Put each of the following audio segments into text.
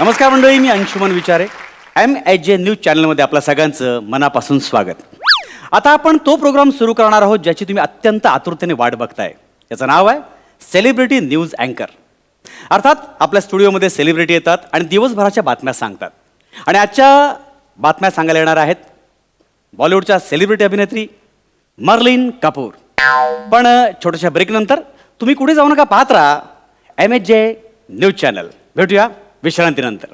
नमस्कार मंडळी मी Anshuman Vichare. M H J news चॅनलमध्ये आपल्या सगळ्यांचं मनापासून स्वागत. आता आपण तो प्रोग्राम सुरू करणार आहोत ज्याची तुम्ही अत्यंत आतुरतेने वाट बघताय. याचं नाव आहे सेलिब्रिटी न्यूज अँकर अर्थात आपल्या स्टुडिओमध्ये सेलिब्रिटी येतात आणि दिवसभराच्या बातम्या सांगतात. आणि आजच्या बातम्या सांगायला येणार आहेत बॉलिवूडच्या सेलिब्रिटी अभिनेत्री मर्लिन कपूर. पण छोट्याशा ब्रेकनंतर तुम्ही कुठे जाऊ नका पाहत राहा. M H J news channel भेटूया. विश्रांतीनंतर.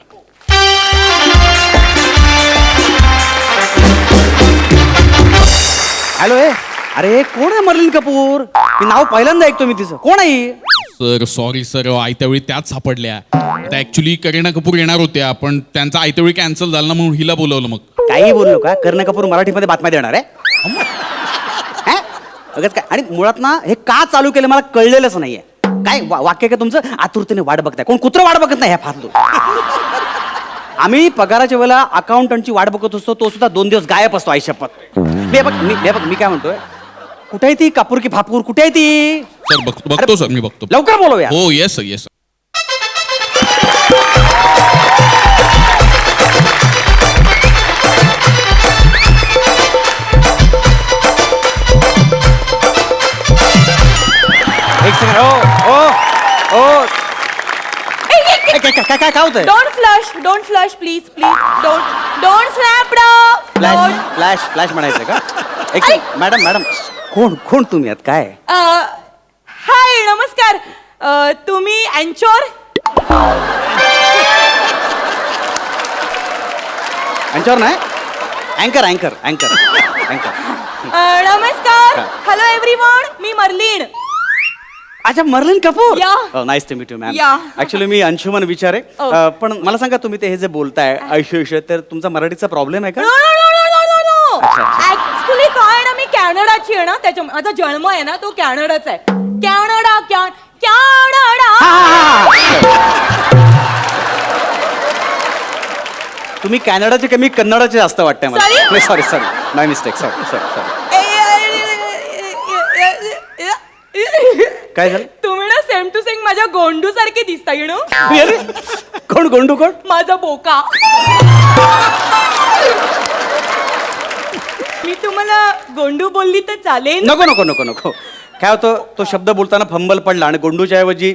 हॅलो ए अरे कोण आहे मर्लिन कपूर? मी नाव पहिल्यांदा ऐकतो मी तिचं. कोण आहे ही? Sir sorry sir. आयत्या वेळी त्याच सापडल्या. आता ऍक्च्युली करीना कपूर येणार होत्या पण त्यांचा आयत्या वेळी कॅन्सल झाला ना म्हणून हिला बोलवलं मग. काही बोललो का कर्ण कपूर मराठीमध्ये बातम्या देणार आहे. हे? काय? आणि मुळात ना हे का चालू केलं मला कळलेलंच नाहीये. काय वा- वाक्य काय तुमचं? आतुरतेने वाट बघताय. कोण कुत्र वाट बघत नाही ह्या फालतू. आम्ही पगाराच्या वेळेला अकाउंटंटची वाट बघत असतो तो सुद्धा दोन दिवस गायब असतो आई शपथ मी बघ मी हे बघ मी काय म्हणतोय? कुठे आहे ती कापूर की फापूर कुठे आहे ती? सर बघ बघतो सर मी बघतो. लवकर बोलवूया. हो येस सर येस काय काय काय काय काय होतंय? Don't flush don't flush please please don't don't snap flash flash flash म्हणायचं का? एक सेकंड मॅडम मॅडम कोण कोण तुम्ही आहात? काय? हाय नमस्कार. अ, तुम्ही अँचोर? यांच्यावर नाही? अँकर अँकर अँकर अँकर. नमस्कार. हॅलो एव्हरीवन मी मर्लिन. अच्छा Merlin Kapoor Yeah. Nice to meet you ma'am Yeah. Actually me Anshuman Vichare Oh. अ, पण मला सांगा तुम्ही ते हे जे बोलताय आयुष्य विषय तर तुमचा मराठीचा प्रॉब्लेम आहे का no no no no no no अच्छा, अच्छा. ऍक्च्युली काय ना मी कॅनडाची आहे ना त्याच्या माझा जन्म आहे ना तो कॅनडाचा आहे कॅनडा कॅन कॅनडा हा, हा, हा. तुम्ही कॅनडाचे कमी कन्नडाचे जास्त वाटतंय मला Sorry? Sorry sorry my mistake sorry sorry sorry काय झालं? तुम्ही ना सेम टू सेम माझ्या गोंडू सारखे दिसता नो Really? कोण गोंडू कोण? माझा बोका. मी तुम्हाला गोंडू बोलली तर चालेल. नको नको नको नको. काय होतं तो शब्द बोलताना फंबल पडला आणि गोंडूच्या ऐवजी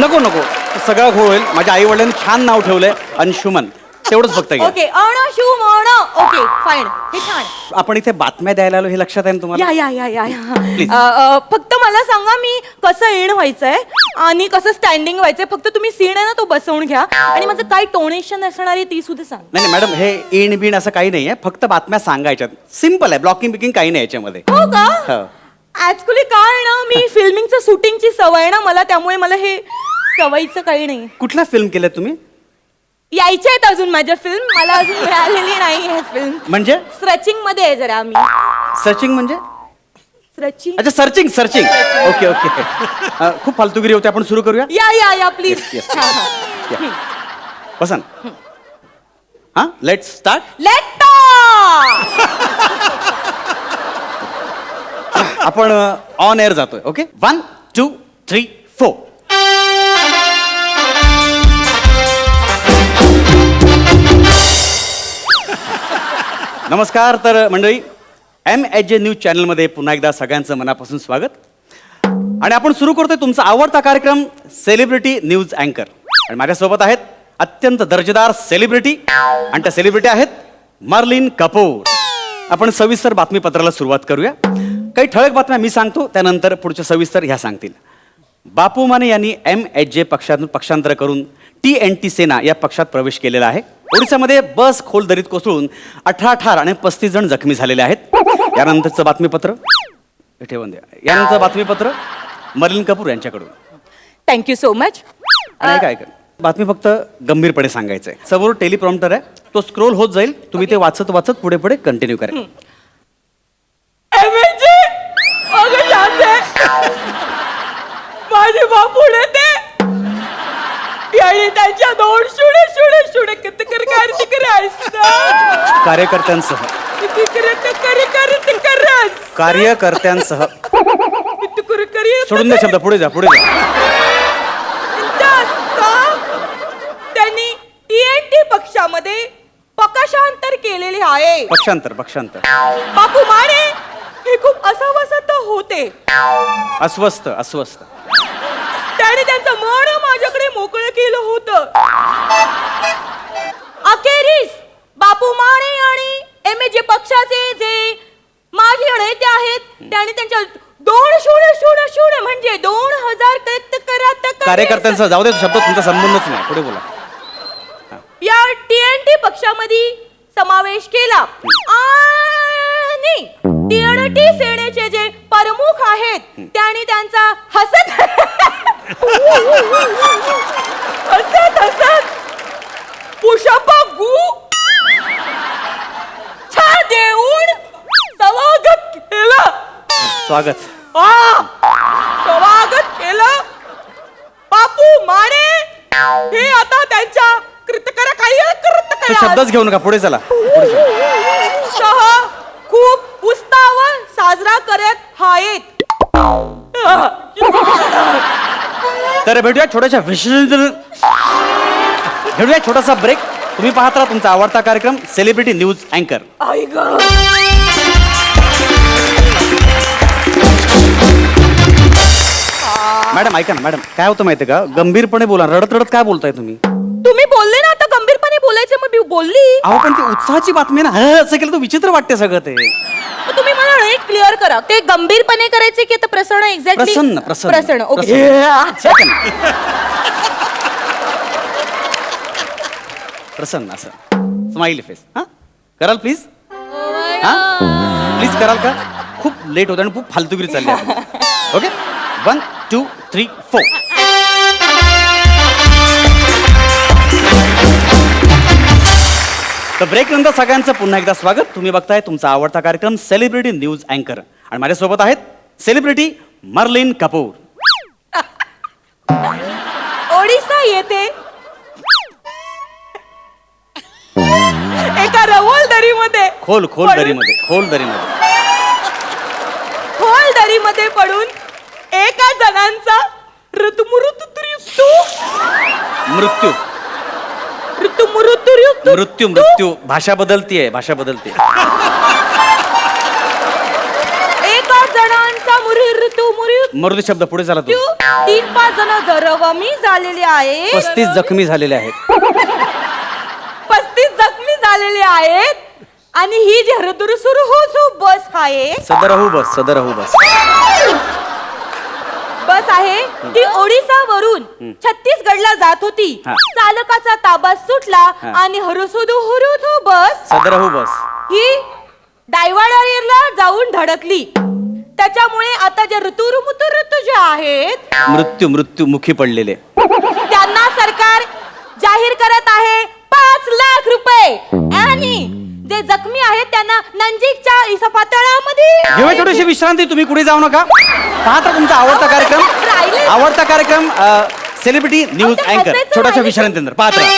नको नको. सगळं घोळ होईल. माझ्या आई वडिलांनी छान नाव ठेवलंय अंशुमन. तेवढंच फक्त घ्या. ओके अण शू म्हण ओके फाईन हे छान. आपण इथे बातम्या द्यायला आलो हे लक्षात आहे ना तुम्हाला? या या या या Please. या अ, अ, फक्त मला सांगा मी कसं एण व्हायचंय आणि कसं स्टँडिंग व्हायचंय. फक्त तुम्ही सीन आहे ना तो बसवून घ्या. आणि माझं काय टोनेशन असणार आहे ती सुद्धा सांग. नाही नाही मॅडम हे इण बिण असं काही नाहीये. फक्त बातम्या सांगायच्यात. सिंपल आहे ब्लॉकिंग बिकिंग काही नाही याच्यामध्ये. हो का? हो. ऍक्च्युली काय ना मी फिल्मिंगचं शूटिंगची सवय आहे ना मला त्यामुळे मला हे सवयीचं काही नाही. कुठल्या फिल्म केल्या तुम्ही? यायच्या आहेत अजून माझ्या फिल्म मला अजून मिळालेली नाही आहे फिल्म म्हणजे? स्ट्रेचिंगमध्ये आहे जरा आम्ही. सर्चिंग म्हणजे? स्ट्रेचिंग अच्छा सर्चिंग सर्चिंग ओके ओके अ, खूप फालतुगिरी होते आपण सुरू करूया? या या या प्लीज Yes, yes. ना हा. लेट स्टार्ट लेट आपण ऑन एअर जातोय okay one two three four नमस्कार तर मंडळी एम एच जे न्यूज चॅनलमध्ये पुन्हा एकदा सगळ्यांचं मनापासून स्वागत. आणि आपण सुरू करतोय तुमचा आवडता कार्यक्रम सेलिब्रिटी न्यूज अँकर आणि माझ्यासोबत आहेत अत्यंत दर्जेदार सेलिब्रिटी आणि त्या सेलिब्रिटी आहेत मार्लिन कपूर आपण सविस्तर बातमीपत्राला सुरुवात करूया. काही ठळक बातम्या मी सांगतो त्यानंतर पुढच्या सविस्तर ह्या सांगतील. बापू माने यांनी एम एच जे पक्षातून पक्षांतर करून टी एन टी सेना या पक्षात प्रवेश केलेला आहे. ओडिशामध्ये बस खोल दरीत कोसळून अठरा ठार आणि पस्तीस जण जखमी झालेले आहेत. यानंतरचं बातमीपत्र हे ठेवून द्या. यानंतर बातमीपत्र मर्लिन कपूर यांच्याकडून. थँक्यू सो मच आणि काय कर बातमी फक्त गंभीरपणे सांगायचं आहे समोर टेलिप्रॉम्प्टर आहे. तो स्क्रोल होत जाईल. तुम्ही ते वाचत वाचत पुढे पुढे कंटिन्यू करा. माझे बापुडे ते आणि दोन शुडे शुडे शुडे कितकर कर तिकडे कार्यकर्त्यांसह. तिकडे तकरी करी कार्यकर्त्यांसह. सोडून द्या शब्द पुढे जा पुढे जा. त्यांनी टीएनटी पक्षामध्ये पक्षांतर केलेले आहे. पक्षांतर पक्षांतर. बापू माने हे खूप अस्वस्थ होते. अस्वस्थ अस्वस्थ. त्याने त्यांचं मन माझ्याकडे मोकळं केलं होतं. अखेरीस बापू माने आणि एम जे पक्षाचे जे माझे नेते आहेत त्याने त्यांच्या दोन शून्य शून्य शून्य म्हणजे दोन हजार कार्यकर्त्यांचा जाऊ दे शब्द तुमचा संबंधच नाही. पुढे बोला. या टीएनटी पक्षामध्ये समावेश केला. आणि टीएनटी सेनेचे जे प्रमुख आहेत त्यांनी त्यांचा हसत हसत हसत पुषप गु छा देऊन स्वागत केलं स्वागत आ! स्वागत केलं बापू माने हे आता त्यांच्या कृतकरा काही कृत तो शब्दच घेऊ नका पुढे चला. सह खूप उत्साह साजरा करत आहेत तर भेटूया छोट्याशा विशेष घेऊया छोटासा ब्रेक तुम्ही पाहत राहा तुमचा आवडता कार्यक्रम सेलिब्रिटी न्यूज अँकर आई ग. मॅडम ऐका ना मॅडम. काय होतं माहितीये का? गंभीरपणे बोला. रडत रडत काय बोलताय तुम्ही? तुम्ही बोलले ना आता गंभीरपणे बोलायचं मग मी बोलली. अहो पण ती उत्साहाची बातमी आहे ना. हं, असं केलं तर विचित्र वाटते सगळं ते. मग तुम्ही नीट क्लिअर करा. ते गंभीरपणे करायचे की आता प्रसन्न एक्झॅक्टली प्रसन्न प्रसन्न. प्रसन्न ओके. प्रसन्न. प्रसन्न असं. स्माइली फेस हा? कराल प्लीज हा? प्लीज कराल का? खूप लेट होतं आणि खूप फालतुगिरी चालली आहे. Okay one two three four तर ब्रेक नंतर सगळ्यांचं पुन्हा एकदा स्वागत. तुम्ही बघताय तुमचा आवडता कार्यक्रम सेलिब्रिटी न्यूज अँकर आणि माझ्यासोबत आहेत सेलिब्रिटी मर्लिन कपूर ओडिसा येथे एका रवल दरीमध्ये खोल खोल पडून- दरीमध्ये खोल दरीमध्ये. खोल दरीमध्ये पडून एका जणांचा ऋतुमुरुतुतुरियुक्तू मृत्यू. ऋतुमुरुतुरियुक्तू मृत्यू मृत्यू. भाषा बदलतीये भाषा बदलते एका जणांचा मुरी ऋतू मुरी मृत्यू शब्द पुढे झाला तू. तीन पाच जण जरवमी झालेले आहे. पस्तीस जखमी झालेले आहेत. पस्तीस जखमी झालेले आहेत. आणि ही जी हरदुर सुरू हो जो बस आहे. सदरहू बस सदरहू बस. आहे ती ओडिसा वरून छत्तीसगडला जात होती. हा. चालकाचा ताबा सुटला. आणि हरुसुदू हुरुथू बस सदरहू बस. ही डायवाडारीला जाऊन धडकली. त्याच्यामुळे आता जे ऋतुरुमुतू ऋतू जे आहेत मृत्यू मृत्यू मुखी पडलेले. त्यांना सरकार जाहीर करत आहे पाच लाख रुपये. आणि जे जखमी आहेत त्यांना नंजीकच्या इस्पातळामध्ये घेऊया थोडीशी विश्रांती तुम्ही कुठे जाऊ नका. पाहता तुमचा आवडता कार्यक्रम. आवडता कार्यक्रम सेलिब्रिटी न्यूज अँकर हसायचं छोट्याशा राहिलं. विश्रांतीनंतर पाहत राहा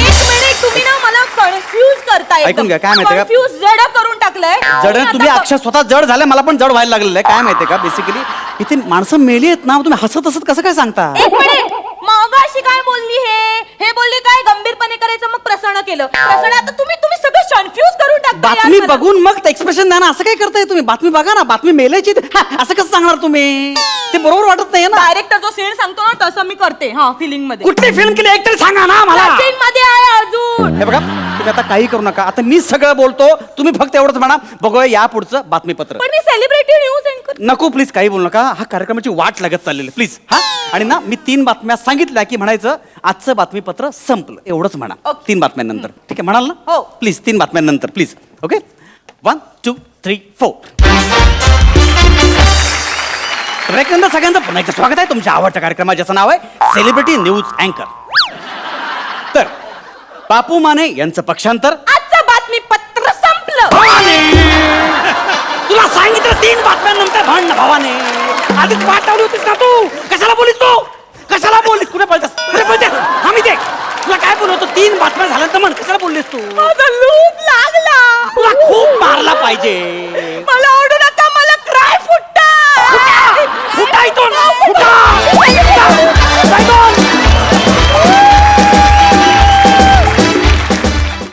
एक मिनिट तुम्ही ना मला कन्फ्यूज करताय ऐकून घ्या, काय माहितीये का? कन्फ्यूज जड करून टाकलंय. जड तुम्ही आता- अक्षर स्वतः जड झालं मला पण जड व्हायला लागलेलं आहे. काय माहितीये का? बेसिकली इथे माणसं मेली आहेत ना तुम्ही हसत हसत कसं काय सांगता? एक मिनिट मग अशी काय बोलली हे? हे बोलली काय? गंभीरपणे करायचं मग प्रसन्न केलं. प्रसन्न आता तुम्ही तुम्ही सगळं कन्फ्युज बातमी. बघून मग एक्सप्रेशन द्या ना. असं काय करताय तुम्ही? बातमी बघा ना. बातमी मेलायची हा, असं कसं सांगणार तुम्ही? ते बरोबर वाटत नाही ना. डायरेक्ट जो सीन सांगतो ना तसं मी करते. हा फिलिंगमध्ये. कुठली फिल्म केली? एक तरी सांगा ना मला. Scene मध्ये आहे अजून. हे बघा तुम्ही आता काही करू नका. आता मी सगळं बोलतो. तुम्ही फक्त एवढंच म्हणा. बघूया या पुढचं बातमीपत्र. पण मी सेलिब्रिटी न्यूज अँकर नको प्लीज काही बोलू नका. हा कार्यक्रमाची वाट लागत चाललेली. प्लीज हा? आणि ना मी तीन बातम्या सांगितल्या की म्हणायचं आजचं बातमीपत्र संपलं. एवढंच म्हणा. तीन बातम्यांनंतर. ठीक आहे म्हणाल ना? हो. प्लीज तीन बातम्यांनंतर. Please okay one two three four ब्रेकनंतर सगळ्यांचं पुन्हा एकदा स्वागत आहे. तुमच्या आवडत्या कार्यक्रमात ज्याचं नाव आहे सेलिब्रिटी न्यूज अँकर तर बापू माने यांचं पक्षांतर. आजचं बातमीपत्र संपलं. तुला सांगितलं तीन बातम्यांनंतर ना भावाने. आधीच पाठवली होतीस ना तू? कशाला बोलीस तू? कशाला बोललीस कुठे बोलतेस कुठे ते तुला काय बोलवतो तीन बातम्या झाल्यानंतर म्हण कशाला बोललीस तू? माझा लूप लागला. पाहिजे